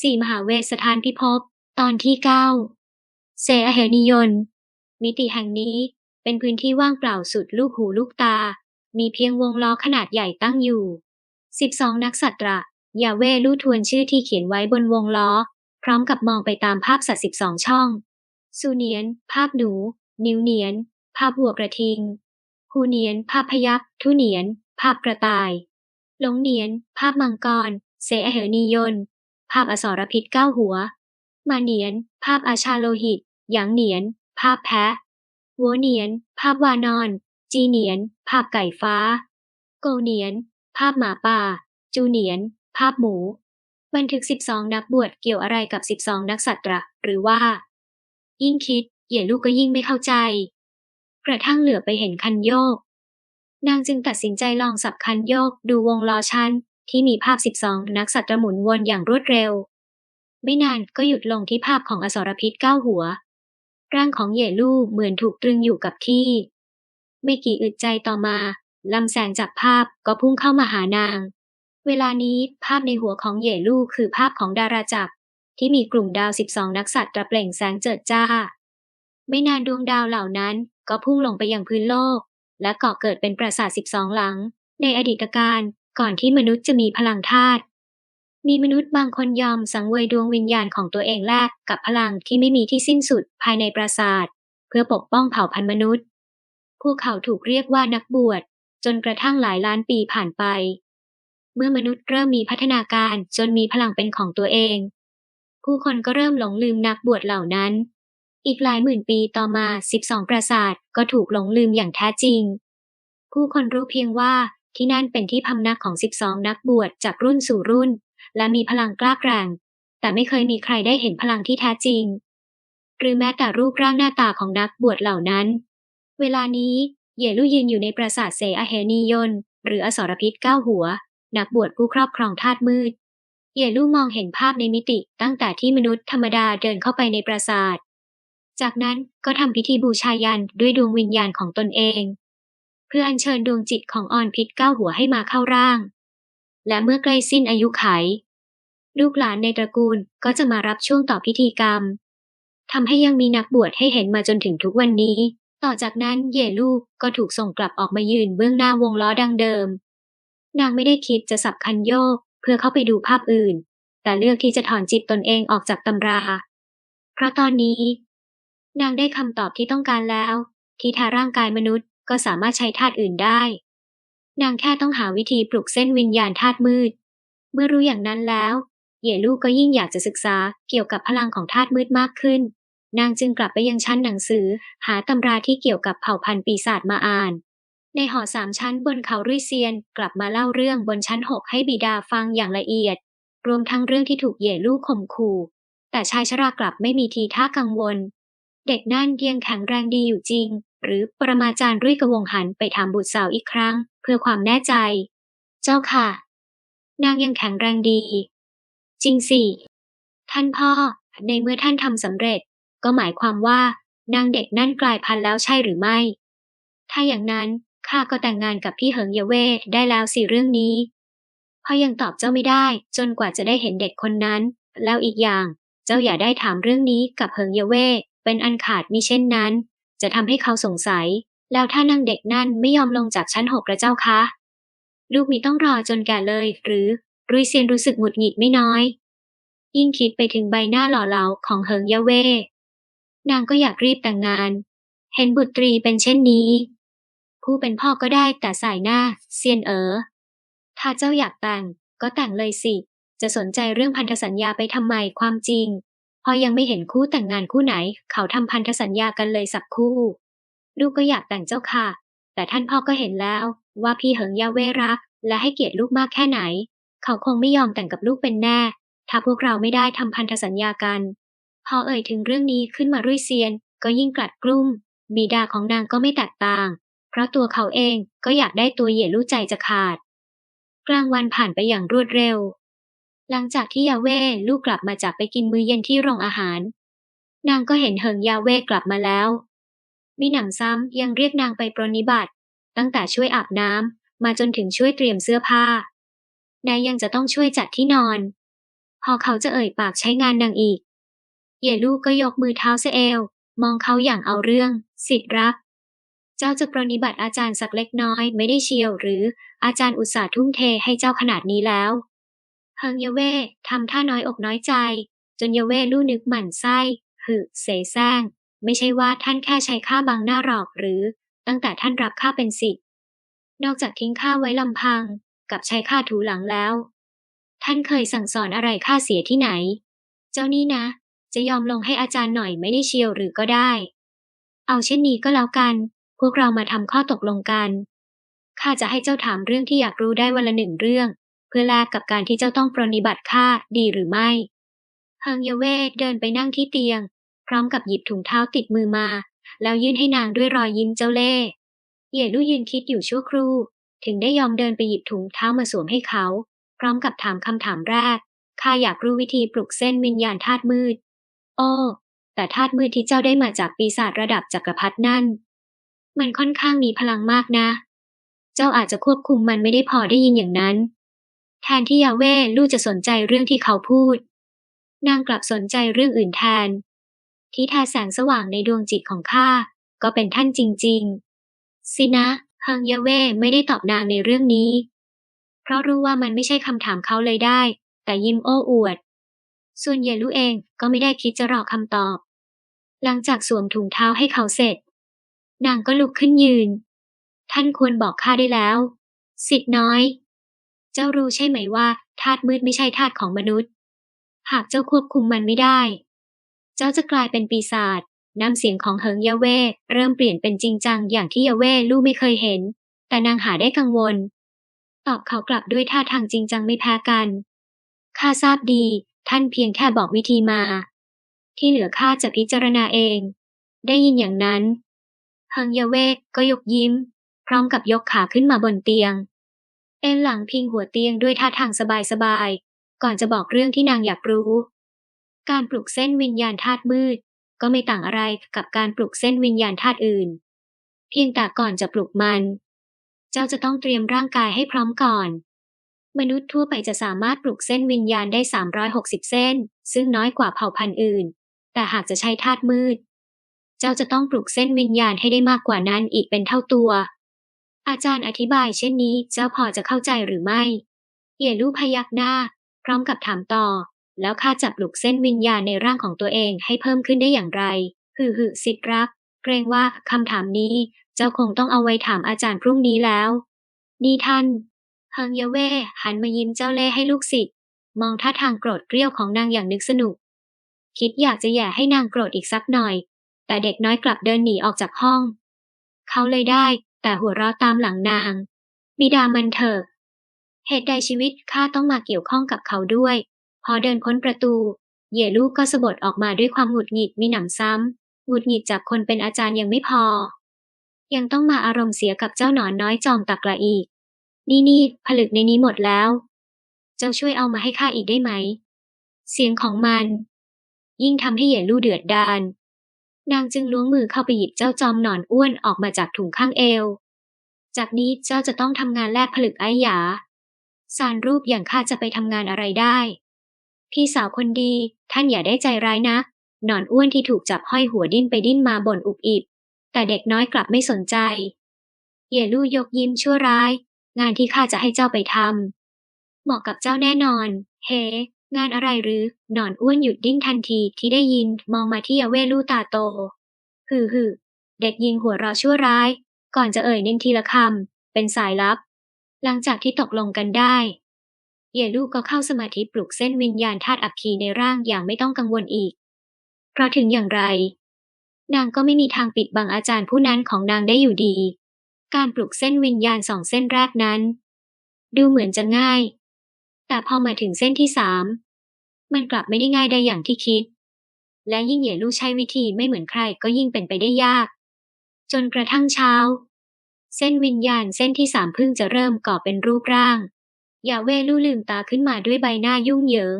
สี่มหาเวสสถานพิภพตอนที่เก้าเซอเหนิยน มิติแห่งนี้เป็นพื้นที่ว่างเปล่าสุดลูกหูลูกตา มีเพียงวงล้อขนาดใหญ่ตั้งอยู่สิบสองนักสัตระยาเวลู่ทวนชื่อที่เขียนไว้บนวงล้อ พร้อมกับมองไปตามภาพสัตว์สิบสองช่องสูเนียน ภาพหนู นิ้วเนียน ภาพวัวกระทิงฮูเนียน ภาพพยัคฆ์ทุเนียน ภาพกระต่าย หลงเนียน ภาพมังกร เสอเหนิยน์ ภาพอสรพิษเก้าหัว มาเนียน ภาพอาชาโลหิต หยางเนียน ภาพแพะวัวเนียน ภาพวานอน จีเนียน ภาพไก่ฟ้า โกเนียน ภาพหมาป่า จูเนียน ภาพหมู บันทึก 12 นักบวชเกี่ยวอะไรกับ 12 นักสัตระหรือว่า ยิ่งคิดเหย่ลูกก็ยิ่งไม่เข้าใจ กระทั่งเหลือไปเห็นคันโยก นางจึงตัดสินใจลองสับคันโยกดูวงล้อชั้น ที่มีภาพ 12 นักสัตว์หมุนวนอย่างรวดเร็ว ไม่นานก็หยุดลงที่ภาพของอสรพิษเก้าหัว ร่างของเยลู่เหมือนถูกตรึงอยู่กับที่ ไม่กี่อึดใจต่อมาลำแสงจากภาพก็พุ่งเข้ามาหานาง เวลานี้ภาพในหัวของเยลู่คือภาพของดาราจักร ที่มีกลุ่มดาว 12 นักสัตว์ระเปล่งแสงเจิดจ้า ไม่นานดวงดาวเหล่านั้นก็พุ่งลงไปยังพื้นโลก และก่อเกิดเป็นปราสาท 12 หลัง ในอดีตการ ก่อนที่มนุษย์จะมีพลังธาตุมีมนุษย์บางคนยอมสังเวยดวงวิญญาณของตัวเองแลกกับพลังที่ไม่มีที่สิ้นสุดภายในปราสาท เพื่อปกป้องเผ่าพันธุ์มนุษย์ พวกเขาถูกเรียกว่านักบวช จนกระทั่งหลายล้านปีผ่านไป เมื่อมนุษย์เริ่มมีพัฒนาการจนมีพลังเป็นของตัวเอง ผู้คนก็เริ่มหลงลืมนักบวชเหล่านั้น อีกหลายหมื่นปีต่อมา 12 ปราสาทก็ถูกหลงลืมอย่างแท้จริง ผู้คนรู้เพียงว่า ที่นั่นเป็นที่พำนักของ 12 นักบวชจากรุ่นสู่รุ่น และมีพลังกล้าแกร่ง แต่ไม่เคยมีใครได้เห็นพลังที่แท้จริง หรือแม้แต่รูปร่างหน้าตาของนักบวชเหล่านั้น เวลานี้เยลูยืนอยู่ในปราสาทเซอเฮนิยน หรืออสรพิษเก้าหัว นักบวชผู้ครอบครองธาตุมืด เยลูมองเห็นภาพในมิติตั้งแต่ที่มนุษย์ธรรมดาเดินเข้าไปในปราสาท จากนั้นก็ทำพิธีบูชายันด้วยดวงวิญญาณของตนเอง พื่ออัญเชิญดวงจิตของออนพิษเก้าหัวให้มาเข้าร่าง และเมื่อใกล้สิ้นอายุไข ลูกหลานในตระกูลก็จะมารับช่วงต่อพิธีกรรมทำให้ยังมีนักบวชให้เห็นมาจนถึงทุกวันนี้ ต่อจากนั้นเยลูกก็ถูกส่งกลับออกมายืนเบื้องหน้าวงล้อดังเดิม นางไม่ได้คิดจะสับคันโยกเพื่อเข้าไปดูภาพอื่น แต่เลือกที่จะถอนจิตตนเองออกจากตำรา เพราะตอนนี้ นางได้คำตอบที่ต้องการแล้ว ที่ทาร่างกายมนุษย์ ก็สามารถใช้ธาตุอื่นได้ นางแค่ต้องหาวิธีปลุกเส้นวิญญาณธาตุมืด เมื่อรู้อย่างนั้นแล้ว เยลูกก็ยิ่งอยากจะศึกษาเกี่ยวกับพลังของธาตุมืดมากขึ้น นางจึงกลับไปยังชั้นหนังสือ หาตำราที่เกี่ยวกับเผ่าพันธุ์ปีศาจมาอ่าน ในหอสามชั้นบนเขารุ่ยเซียน กลับมาเล่าเรื่องบนชั้นหกให้บิดาฟังอย่างละเอียด รวมทั้งเรื่องที่ถูกเยลูกข่มขู่แต่ชายชรากลับไม่มีทีท่ากังวล เด็กนั่นยังแข็งแรงดีอยู่จริง หรือปรมาจารย์รุ่ยกระวงหันไปถามบุตรสาวอีกครั้ง เพื่อความแน่ใจ เจ้าค่ะ นางยังแข็งแรงดี จริงสิ ท่านพ่อ ในเมื่อท่านทำสำเร็จ ก็หมายความว่านางเด็กนั่นกลายพันธุ์แล้วใช่หรือไม่ ถ้าอย่างนั้นข้าก็แต่งงานกับพี่เหิงเยเว่ได้แล้วสิเรื่องนี้พ่อยังตอบเจ้าไม่ได้ จนกว่าจะได้เห็นเด็กคนนั้น แล้วอีกอย่าง เจ้าอย่าได้ถามเรื่องนี้กับเหิงเยเว่เป็นอันขาดมิเช่นนั้น จะทำให้เขาสงสัย แล้วถ้านางเด็กนั่นไม่ยอมลงจากชั้นหกระเจ้าคะ ลูกมีต้องรอจนแก่เลย หรือรุยเซียนรู้สึกหงุดหงิดไม่น้อย ยิ่งคิดไปถึงใบหน้าหล่อเหลาของเหิงเยเว่ นางก็อยากรีบแต่งงาน เห็นบุตรีเป็นเช่นนี้ ผู้เป็นพ่อก็ได้แต่สายหน้าเซียนเอ๋อ ถ้าเจ้าอยากแต่งก็แต่งเลยสิ จะสนใจเรื่องพันธสัญญาไปทำไมความจริง พอยังไม่เห็นคู่แต่งงานคู่ไหน เขาทำพันธสัญญากันเลยสักคู่ ลูกก็อยากแต่งเจ้าค่ะ แต่ท่านพ่อก็เห็นแล้ว ว่าพี่เหิงยาเวรักและให้เกียรติลูกมากแค่ไหน เขาคงไม่ยอมแต่งกับลูกเป็นแน่ ถ้าพวกเราไม่ได้ทำพันธสัญญากัน พอเอ่ยถึงเรื่องนี้ขึ้นมารุ่ยเซียน ก็ยิ่งกลัดกลุ้มบิดาของนางก็ไม่แตกต่าง เพราะตัวเขาเองก็อยากได้ตัวเหย่รู้ใจจะขาด กลางวันผ่านไปอย่างรวดเร็ว หลังจากที่ยาเว่ลูกกลับมาจากไปกินมื้อเย็นที่โรงอาหาร นางก็เห็นเหิงยาเว่กลับมาแล้ว มีหนังซ้ำยังเรียกนางไปปรนนิบัติ ตั้งแต่ช่วยอาบน้ำมาจนถึงช่วยเตรียมเสื้อผ้านายยังจะต้องช่วยจัดที่นอน พอเขาจะเอ่ยปากใช้งานนางอีก เย่ลูกก็ยกมือเท้าเสเอล มองเขาอย่างเอาเรื่อง สิทธิ์รัก เจ้าจะปรนิบัติอาจารย์สักเล็กน้อยไม่ได้เชียวหรืออาจารย์อุตส่าห์ทุ่มเทให้เจ้าขนาดนี้แล้ว เฮิงเยเว่ทำท่าน้อยอกน้อยใจ จนเยเว่ลู่นึกหมั่นไส้หึเสแสร้ง ไม่ใช่ว่าท่านแค่ใช้ข้าบังหน้าหรอกหรือ ตั้งแต่ท่านรับข้าเป็นสิทธิ์นอกจากทิ้งข้าไว้ลำพัง กับใช้ข้าถูหลังแล้ว ท่านเคยสั่งสอนอะไรข้าเสียที่ไหน เจ้านี่นะ จะยอมลงให้อาจารย์หน่อยไม่ได้เชียวหรือก็ได้ เอาเช่นนี้ก็แล้วกัน พวกเรามาทำข้อตกลงกันข้าจะให้เจ้าถามเรื่องที่อยากรู้ได้วันละหนึ่งเรื่อง พื่อแลกกับการที่เจ้าต้องปรนนิบัติข้าดีหรือไม่เฮิงเยเว่เดินไปนั่งที่เตียง พร้อมกับหยิบถุงเท้าติดมือมา แล้วยื่นให้นางด้วยรอยยิ้มเจ้าเล่ห์เหย่ลู่ยืนคิดอยู่ชั่วครู่ ถึงได้ยอมเดินไปหยิบถุงเท้ามาสวมให้เขา พร้อมกับถามคำถามแรกข้าอยากรู้วิธีปลุกเส้นวิญญาณธาตุมืดโอ้แต่ธาตุมืดที่เจ้าได้มาจากปีศาจระดับจักรพรรดินั่น มันค่อนข้างมีพลังมากนะ เจ้าอาจจะควบคุมมันไม่ได้พอได้ยินอย่างนั้น แทนที่ยาเว่ลู่จะสนใจเรื่องที่เขาพูด นางกลับสนใจเรื่องอื่นแทน ที่แท้แสงสว่างในดวงจิตของข้าก็เป็นท่านจริง ๆ สินะฮิงยาเว่ไม่ได้ตอบนางในเรื่องนี้ เพราะรู้ว่ามันไม่ใช่คำถามเขาเลยได้ แต่ยิ้มโอ้อวด ส่วนเยลูเองก็ไม่ได้คิดจะรอคำตอบ หลังจากสวมถุงเท้าให้เขาเสร็จ นางก็ลุกขึ้นยืน ท่านควรบอกข้าได้แล้ว สิทธิ์น้อย เจ้ารู้ใช่ไหมว่าธาตุมืดไม่ใช่ธาตุของมนุษย์ หากเจ้าควบคุมมันไม่ได้ เจ้าจะกลายเป็นปีศาจน้ำเสียงของเฮิงยาเว่เริ่มเปลี่ยนเป็นจริงจังอย่างที่ยาเว่ลู่ไม่เคยเห็น แต่นางหาได้กังวล ตอบเขากลับด้วยท่าทางจริงจังไม่แพ้กัน ข้าทราบดี ท่านเพียงแค่บอกวิธีมา ที่เหลือข้าจะพิจารณาเอง ได้ยินอย่างนั้นเฮิงยาเว่ก็ยกยิ้ม พร้อมกับยกขาขึ้นมาบนเตียง เอนหลังพิงหัวเตียงด้วยท่าทางสบายๆ ก่อนจะบอกเรื่องที่นางอยากรู้ การปลุกเส้นวิญญาณธาตุมืด ก็ไม่ต่างอะไรกับการปลุกเส้นวิญญาณธาตุอื่น เพียงแต่ก่อนจะปลุกมัน เจ้าจะต้องเตรียมร่างกายให้พร้อมก่อน มนุษย์ทั่วไปจะสามารถปลุกเส้นวิญญาณได้ 360 เส้น ซึ่งน้อยกว่าเผ่าพันธุ์อื่น แต่หากจะใช้ธาตุมืด เจ้าจะต้องปลุกเส้นวิญญาณให้ได้มากกว่านั้นอีกเป็นเท่าตัว อาจารย์อธิบายเช่นนี้เจ้าพอจะเข้าใจหรือไม่เหยลูพยักหน้า พร้อมกับถามต่อ แล้วข้าจะปลุกเส้นวิญญาณในร่างของตัวเองให้เพิ่มขึ้นได้อย่างไรฮือฮือสิทธรัก เกรงว่าคำถามนี้ เจ้าคงต้องเอาไว้ถามอาจารย์พรุ่งนี้แล้ว นี่ท่านเฮงเยเว่หันมายิ้มเจ้าเล่ให้ลูกศิษย์มองท่าทางโกรธเกรี้ยวของนางอย่างนึกสนุก คิดอยากจะแย่ให้นางโกรธอีกสักหน่อย แต่เด็กน้อยกลับเดินหนีออกจากห้อง เขาเลยได้ แต่หัวเราะตามหลังนาง บิดามันเถอะ เหตุใดชีวิตข้าต้องมาเกี่ยวข้องกับเขาด้วย พอเดินพ้นประตู เย่ลูกก็สะบดออกมาด้วยความหงุดหงิดมีหนำซ้ำหงุดหงิดจากคนเป็นอาจารย์ยังไม่พอ ยังต้องมาอารมณ์เสียกับเจ้าหนอนน้อยจอมตะกละอีก นี่นี่ผลึกในนี้หมดแล้ว เจ้าช่วยเอามาให้ข้าอีกได้ไหม เสียงของมัน ยิ่งทำให้เย่ลูเดือดดาล นางจึงล้วงมือเข้าไปหยิบเจ้าจอมหนอนอ้วนออกมาจากถุงข้างเอว จากนี้เจ้าจะต้องทำงานแลกผลึกไอ้หยาสารรูปอย่างข้าจะไปทำงานอะไรได้ พี่สาวคนดี ท่านอย่าได้ใจร้ายนะ หนอนอ้วนที่ถูกจับห้อยหัวดิ้นไปดิ้นมาบ่นอุบอิบ แต่เด็กน้อยกลับไม่สนใจ เยลู่ยกยิ้มชั่วร้าย งานที่ข้าจะให้เจ้าไปทำเหมาะกับเจ้าแน่นอน เฮ งานอะไรหรือ หนอนอ้วนหยุดดิ้นทันทีที่ได้ยินมองมาที่ยาเวลูตาโตฮือฮือเด็กยิงหัวเราะชั่วร้าย ก่อนจะเอ่ยเน้นทีละคำ เป็นสายลับ หลังจากที่ตกลงกันได้เยลูกก็เข้าสมาธิปลุกเส้นวิญญาณธาตุอัคคีในร่างอย่างไม่ต้องกังวลอีก เพราะถึงอย่างไร นางก็ไม่มีทางปิดบังอาจารย์ผู้นั้นของนางได้อยู่ดี การปลุกเส้นวิญญาณสองเส้นแรกนั้น ดูเหมือนจะง่าย แต่พอมาถึงเส้นที่สามมันกลับไม่ได้ง่ายได้อย่างที่คิด และยิ่งเหย่ลู่ใช้วิธีไม่เหมือนใครก็ยิ่งเป็นไปได้ยาก จนกระทั่งเช้า เส้นวิญญาณเส้นที่สามเพิ่งจะเริ่มก่อเป็นรูปร่าง อย่าเวลู่ลืมตาขึ้นมาด้วยใบหน้ายุ่งเหยิง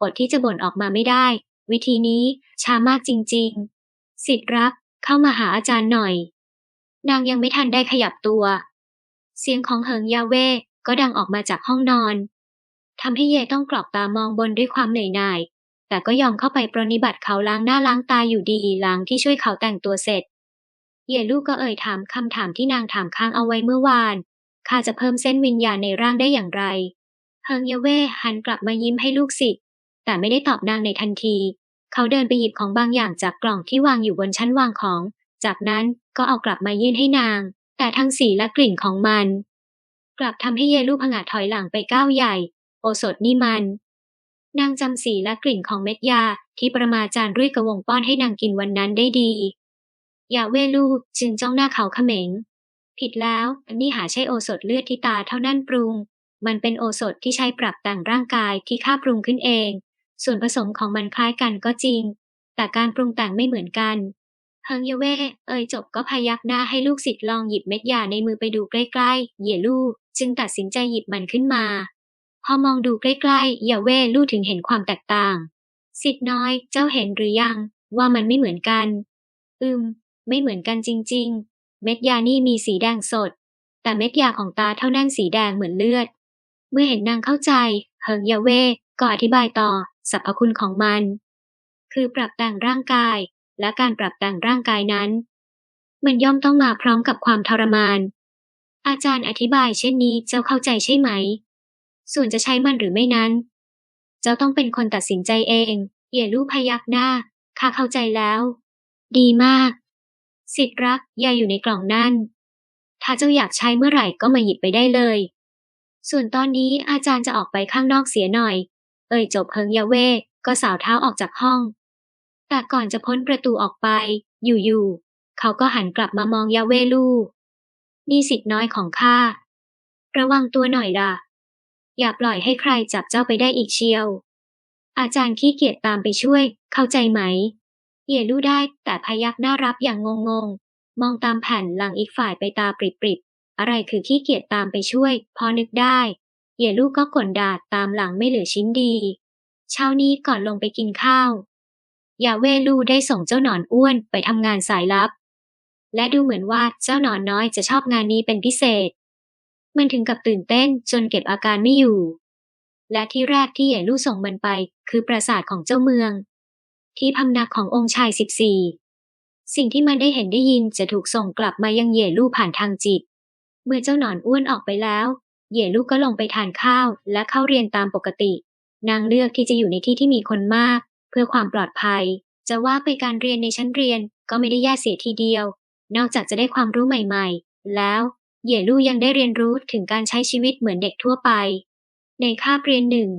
อดที่จะบ่นออกมาไม่ได้ วิธีนี้ช้ามากจริงๆ สิทธิ์รักเข้ามาหาอาจารย์หน่อย นางยังไม่ทันได้ขยับตัว เสียงของเหิงยาเว่ก็ดังออกมาจากห้องนอน ทำให้เย่ต้องกรอกตามองบนด้วยความเหนื่อยหน่าย แต่ก็ยอมเข้าไปปรนนิบัติเขาล้างหน้าล้างตาอยู่ดีหลังที่ช่วยเขาแต่งตัวเสร็จ เย่ลูกก็เอ่ยถามคำถามที่นางถามค้างเอาไว้เมื่อวานข้าจะเพิ่มเส้นวิญญาณในร่างได้อย่างไรเฮิงเยเว่หันกลับมายิ้มให้ลูกศิษย์แต่ไม่ได้ตอบนางในทันที เขาเดินไปหยิบของบางอย่างจากกล่องที่วางอยู่บนชั้นวางของ จากนั้นก็เอากลับมายื่นให้นาง แต่ทั้งสีและกลิ่นของมัน กลับทำให้เยลูผงาดถอยหลังไปก้าวใหญ่ โอสถนี่มัน นางจำสีและกลิ่นของเม็ดยาที่ประมาจารย์รุ่ยกระวงป้อนให้นางกินวันนั้นได้ดียาเวลูจึงจ้องหน้าเขาเขม็ง ผิดแล้วนี่หาใช่โอสถเลือดที่ตาเท่านั้นปรุง มันเป็นโอสถที่ใช้ปรับแต่งร่างกายที่ข้าปรุงขึ้นเอง ส่วนผสมของมันคล้ายกันก็จริง แต่การปรุงแต่งไม่เหมือนกันเฮิงเยเว่เอ่ยจบก็พยักหน้าให้ลูกศิษย์ลองหยิบเม็ดยาในมือไปดูใกล้ๆ เย่ลู่จึงตัดสินใจหยิบมันขึ้นมา พอมองดูใกล้ๆเย่เว่ลู่ถึงเห็นความแตกต่าง สิทธิ์น้อย เจ้าเห็นหรือยัง ว่ามันไม่เหมือนกัน อืม ไม่เหมือนกันจริง ๆ เม็ดยานี่มีสีแดงสด แต่เม็ดยาของตาเท่านั้นสีแดงเหมือนเลือด เมื่อเห็นนางเข้าใจ เฮิงเยาเว่ก็อธิบายต่อสรรพคุณของมัน คือปรับแต่งร่างกาย และการปรับแต่งร่างกายนั้น มันย่อมต้องมาพร้อมกับความทรมาน อาจารย์อธิบายเช่นนี้เจ้าเข้าใจใช่ไหม ส่วนจะใช้มันหรือไม่นั้น เจ้าต้องเป็นคนตัดสินใจเองเย่ลูกพยักหน้า ข้าเข้าใจแล้ว ดีมาก สิทธิ์รักยายอยู่ในกล่องนั่น ถ้าเจ้าอยากใช้เมื่อไหร่ก็มาหยิบไปได้เลย ส่วนตอนนี้อาจารย์จะออกไปข้างนอกเสียหน่อย เอ่ยจบเพิงยาเว่ก็สาวเท้าออกจากห้อง แต่ก่อนจะพ้นประตูออกไป อยู่ๆ เขาก็หันกลับมามองยาเว่ลูนี่สิทธิ์น้อยของข้า ระวังตัวหน่อยล่ะ อย่าปล่อยให้ใครจับเจ้าไปได้อีกเชียว อาจารย์ขี้เกียจตามไปช่วย เข้าใจไหม เยลู่ได้แต่พยักหน้ารับอย่างงงๆ มองตามแผ่นหลังอีกฝ่ายไปตาปริบๆ อะไรคือขี้เกียจตามไปช่วย พอนึกได้ เยลู่ก็กลดาดตามหลังไม่เหลือชิ้นดี เช้านี้ก่อนลงไปกินข้าวยาเวลูได้ส่งเจ้าหนอนอ้วนไปทำงานสายลับ และดูเหมือนว่าเจ้าหนอนน้อยจะชอบงานนี้เป็นพิเศษ มันถึงกับตื่นเต้นจนเก็บอาการไม่อยู่ และที่แรกที่เย่ลู่ส่งมันไป คือปราสาทของเจ้าเมือง ที่พำนักขององค์ชายสิบสี่สิ่งที่มันได้เห็นได้ยินจะถูกส่งกลับมายังเหย่ลู่ผ่านทางจิต เมื่อเจ้าหนอนอ้วนออกไปแล้ว เหย่ลู่ก็ลงไปทานข้าวและเข้าเรียนตามปกติ นางเลือกที่จะอยู่ในที่ที่มีคนมาก เพื่อความปลอดภัย จะว่าไปการเรียนในชั้นเรียนก็ไม่ได้แย่เสียทีเดียว นอกจากจะได้ความรู้ใหม่ ๆ แล้ว เยลู่ยังได้เรียนรู้ถึงการใช้ชีวิตเหมือนเด็กทั่วไป ในคาบเรียนหนึ่ง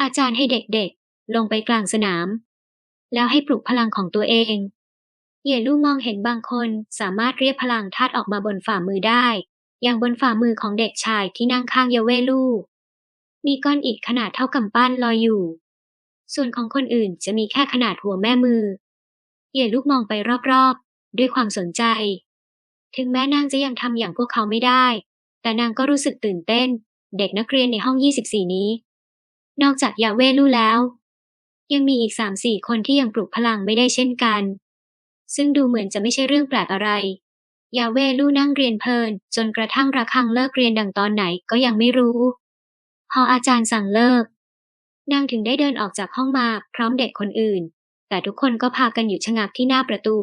อาจารย์ให้เด็กๆ ลงไปกลางสนาม แล้วให้ปลุกพลังของตัวเอง เยลู่มองเห็นบางคนสามารถเรียกพลังธาตุออกมาบนฝ่ามือได้ อย่างบนฝ่ามือของเด็กชายที่นั่งข้างเยเวลู่ มีก้อนอิฐขนาดเท่ากำปั้นลอยอยู่ ส่วนของคนอื่นจะมีแค่ขนาดหัวแม่มือ เยลูกมองไปรอบๆ ด้วยความสนใจ ถึงแม้นางจะยังทำอย่างพวกเขาไม่ได้ แต่นางก็รู้สึกตื่นเต้น เด็กนักเรียนในห้อง 24 นี้ นอกจากยาเวลู่แล้ว ยังมีอีก3-4คนที่ยังปลุกพลังไม่ได้เช่นกัน ซึ่งดูเหมือนจะไม่ใช่เรื่องแปลกอะไร ยาเวลู่นั่งเรียนเพลิน จนกระทั่งระฆังเลิกเรียนดังตอนไหนก็ยังไม่รู้ พออาจารย์สั่งเลิก นางถึงได้เดินออกจากห้องมาพร้อมเด็กคนอื่น แต่ทุกคนก็พากันหยุดชะงักที่หน้าประตู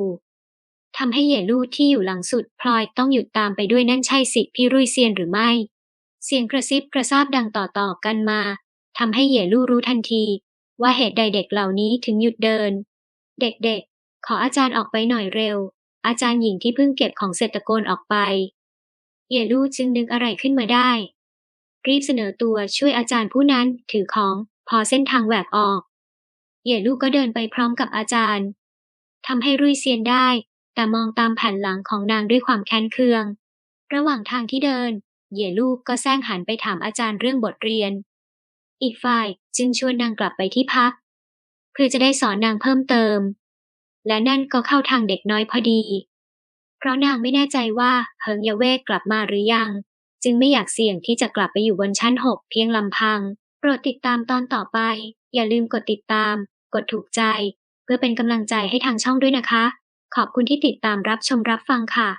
ทำให้เย่ลู่ที่อยู่หลังสุดพลอยต้องหยุดตามไปด้วยนั่นใช่สิพี่รุ่ยเซียนหรือไม่ เสียงกระซิบกระซาบดังต่อๆกันมาทำให้เย่ลู่รู้ทันที ว่าเหตุใดเด็กเหล่านี้ถึงหยุดเดิน เด็กๆ ขออาจารย์ออกไปหน่อยเร็ว อาจารย์หญิงที่เพิ่งเก็บของเสร็จตะโกนออกไป เย่ลู่จึงนึกอะไรขึ้นมาได้ รีบเสนอตัวช่วยอาจารย์ผู้นั้นถือของพอเส้นทางแหวกออก เย่ลู่ก็เดินไปพร้อมกับอาจารย์ทำให้รุ่ยเซียนได้ แต่มองตามแผ่นหลังของนางด้วยความแค้นเคือง ระหว่างทางที่เดินเย่ลูกก็แซงหันไปถามอาจารย์เรื่องบทเรียน อีกฝ่ายจึงชวนนางกลับไปที่พัก เพื่อจะได้สอนนางเพิ่มเติม และนั่นก็เข้าทางเด็กน้อยพอดี เพราะนางไม่แน่ใจว่าเฮิงยาเวกกลับมาหรือยัง จึงไม่อยากเสี่ยงที่จะกลับไปอยู่บนชั้นหกเพียงลำพัง โปรดติดตามตอนต่อไป อย่าลืมกดติดตาม กดถูกใจ เพื่อเป็นกำลังใจให้ทางช่องด้วยนะคะ ขอบคุณที่ติดตามรับชมรับฟังค่ะ